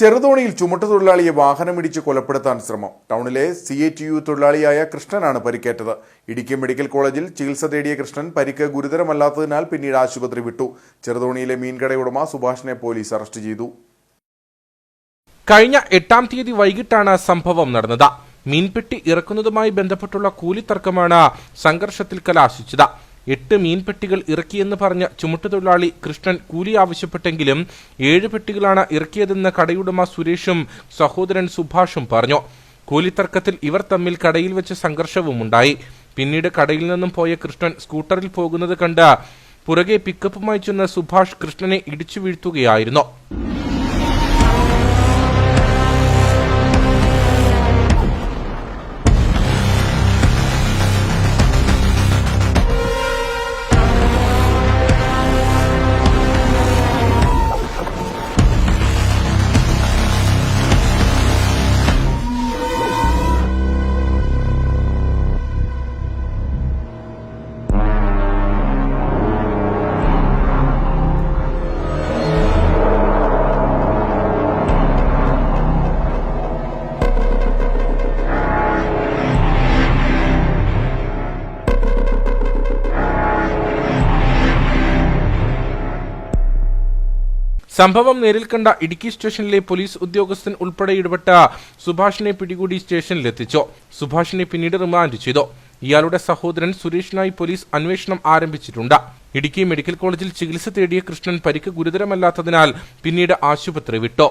ചെറുതോണിയിൽ ചുമട്ടുതൊഴിലാളിയെ വാഹനമിടിച്ച് കൊലപ്പെടുത്താൻ ശ്രമം. ടൗണിലെ സി എ ടി യു തൊഴിലാളിയായ കൃഷ്ണനാണ് പരിക്കേറ്റത്. ഇടുക്കി മെഡിക്കൽ കോളേജിൽ ചികിത്സ തേടിയ കൃഷ്ണൻ പരിക്ക് ഗുരുതരമല്ലാത്തതിനാൽ പിന്നീട് ആശുപത്രി വിട്ടു. ചെറുതോണിയിലെ മീൻകടയുടമ സുഭാഷിനെ പോലീസ് അറസ്റ്റ് ചെയ്തു. കഴിഞ്ഞ എട്ടാം തീയതി വൈകിട്ടാണ് സംഭവം നടന്നത്. മീൻപെട്ടി ഇറക്കുന്നതുമായി ബന്ധപ്പെട്ടുള്ള കൂലിത്തർക്കമാണ് സംഘർഷത്തിൽ കലാശിച്ചത്. എട്ട് മീൻപെട്ടികൾ ഇറക്കിയെന്ന് പറഞ്ഞ ചുമട്ടുതൊഴിലാളി കൃഷ്ണൻ കൂലി ആവശ്യപ്പെട്ടെങ്കിലും ഏഴ് പെട്ടികളാണ് ഇറക്കിയതെന്ന് കടയുടമ സുരേഷും സഹോദരൻ സുഭാഷും പറഞ്ഞു. കൂലിത്തർക്കത്തിൽ ഇവർ തമ്മിൽ കടയിൽ വെച്ച് സംഘർഷവും ഉണ്ടായി. പിന്നീട് കടയിൽ നിന്നും പോയ കൃഷ്ണൻ സ്കൂട്ടറിൽ പോകുന്നത് കണ്ട് പുറകെ പിക്കപ്പുമായി ചെന്ന സുഭാഷ് കൃഷ്ണനെ ഇടിച്ചു വീഴ്ത്തുകയായിരുന്നു. സംഭവം നേരിൽ കണ്ട ഇടുക്കി സ്റ്റേഷനിലെ പോലീസ് ഉദ്യോഗസ്ഥൻ ഉൾപ്പെടെ ഇടപെട്ട സുഭാഷിനെ പിടികൂടി സ്റ്റേഷനിലെത്തിച്ചു. സുഭാഷിനെ പിന്നീട് റിമാൻഡ് ചെയ്തു. ഇയാളുടെ സഹോദരൻ സുരേഷിനായി പോലീസ് അന്വേഷണം ആരംഭിച്ചിട്ടുണ്ട്. ഇടുക്കി മെഡിക്കൽ കോളേജിൽ ചികിത്സ തേടിയ കൃഷ്ണൻ പരിക്ക് ഗുരുതരമല്ലാത്തതിനാൽ പിന്നീട് ആശുപത്രി വിട്ടു.